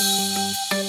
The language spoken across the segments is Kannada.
Música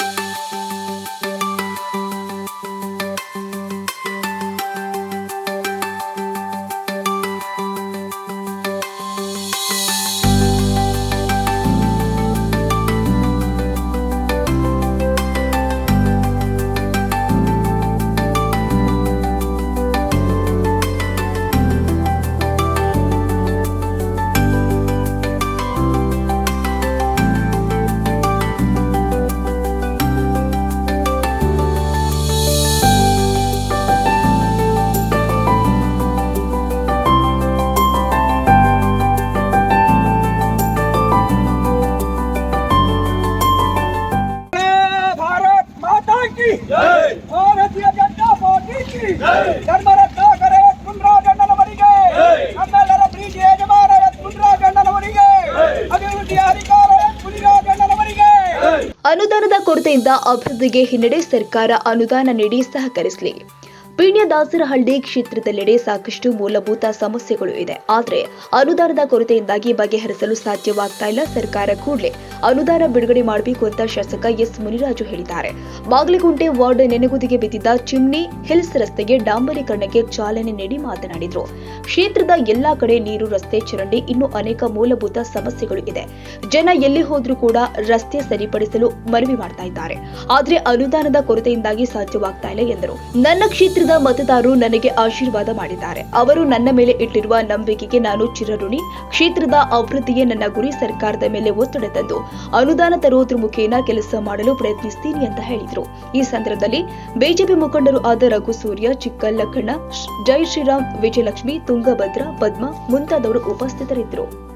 की ಭಾರತೀಯ ಜನತಾ ಪಾರ್ಟಿ की ಧರ್ಮರತ್ನ ಕರೆ ಕುಂದ್ರಾಜಣ್ಣನವರಿಗೆ ನಮ್ಮೆಲ್ಲರ ಪ್ರೀತಿ ಯಜಮಾನ ಕುಂದ್ರಾಜಣ್ಣನವರಿಗೆ ಅಭಿವೃದ್ಧಿಯ ಅಧಿಕಾರ ಕುಂದ್ರಾಜಣ್ಣನವರಿಗೆ ಅನುದಾನದ ಕೊರತೆಯಿಂದ ಅಭಿವೃದ್ಧಿಗೆ ಹಿನ್ನಡೆ ಸರ್ಕಾರ ಅನುದಾನ ನೀಡಿ ಸಹಕರಿಸಲಿ. ಪೀಣ್ಯದಾಸರಹಳ್ಳಿ ಕ್ಷೇತ್ರದೆಲ್ಲೆಡೆ ಸಾಕಷ್ಟು ಮೂಲಭೂತ ಸಮಸ್ಯೆಗಳು ಇದೆ. ಆದರೆ ಅನುದಾನದ ಕೊರತೆಯಿಂದಾಗಿ ಬಗೆಹರಿಸಲು ಸಾಧ್ಯವಾಗ್ತಾ ಇಲ್ಲ ಸರ್ಕಾರ ಕೂಡಲೇ. ಅನುದಾನ ಬಿಡುಗಡೆ ಮಾಡಬೇಕು ಅಂತ ಶಾಸಕ ಎಸ್ ಮುನಿರಾಜು ಹೇಳಿದ್ದಾರೆ. ಬಾಗಲಗುಂಟೆ ವಾರ್ಡ್ ನೆನೆಗುದಿಗೆ ಬಿದ್ದಿದ್ದ ಚಿಮ್ನಿ ಹಿಲ್ಸ್ ರಸ್ತೆಗೆ ಡಾಂಬರೀಕರಣಕ್ಕೆ ಚಾಲನೆ ನೀಡಿ ಮಾತನಾಡಿದರು. ಕ್ಷೇತ್ರದ ಎಲ್ಲಾ ಕಡೆ ನೀರು, ರಸ್ತೆ ಚರಂಡಿ, ಇನ್ನೂ ಅನೇಕ ಮೂಲಭೂತ ಸಮಸ್ಯೆಗಳು ಇದೆ. ಜನ ಎಲ್ಲಿ ಹೋದ್ರೂ ಕೂಡ ರಸ್ತೆ ಸರಿಪಡಿಸಲು ಮನವಿ ಮಾಡ್ತಾ ಇದ್ದಾರೆ. ಆದರೆ ಅನುದಾನದ ಕೊರತೆಯಿಂದಾಗಿ ಸಾಧ್ಯವಾಗ್ತಾ ಇಲ್ಲ ಎಂದರು. ನನ್ನ ಕ್ಷೇತ್ರದ ಮತದಾರರು ನನಗೆ ಆಶೀರ್ವಾದ ಮಾಡಿದ್ದಾರೆ. ಅವರು ನನ್ನ ಮೇಲೆ ಇಟ್ಟಿರುವ ನಂಬಿಕೆಗೆ ನಾನು ಚಿರಋಣಿ. ಕ್ಷೇತ್ರದ ಅಭಿವೃದ್ಧಿಯೇ ನನ್ನ ಗುರಿ. ಸರ್ಕಾರದ ಮೇಲೆ ಒತ್ತಡ ತಂದು ಅನುದಾನ ತರುವುದ್ರ ಮುಖೇನ ಕೆಲಸ ಮಾಡಲು ಪ್ರಯತ್ನಿಸ್ತೀನಿ ಅಂತ ಹೇಳಿದರು. ಈ ಸಂದರ್ಭದಲ್ಲಿ ಬಿಜೆಪಿ ಮುಖಂಡರು ಆದ ರಘು ಸೂರ್ಯ, ಚಿಕ್ಕಲ್ಲಕ್ಕಣ್ಣ, ಜೈ ಶ್ರೀರಾಮ್, ವಿಜಯಲಕ್ಷ್ಮಿ, ತುಂಗಭದ್ರ, ಪದ್ಮ ಮುಂತಾದವರು ಉಪಸ್ಥಿತರಿದ್ದರು.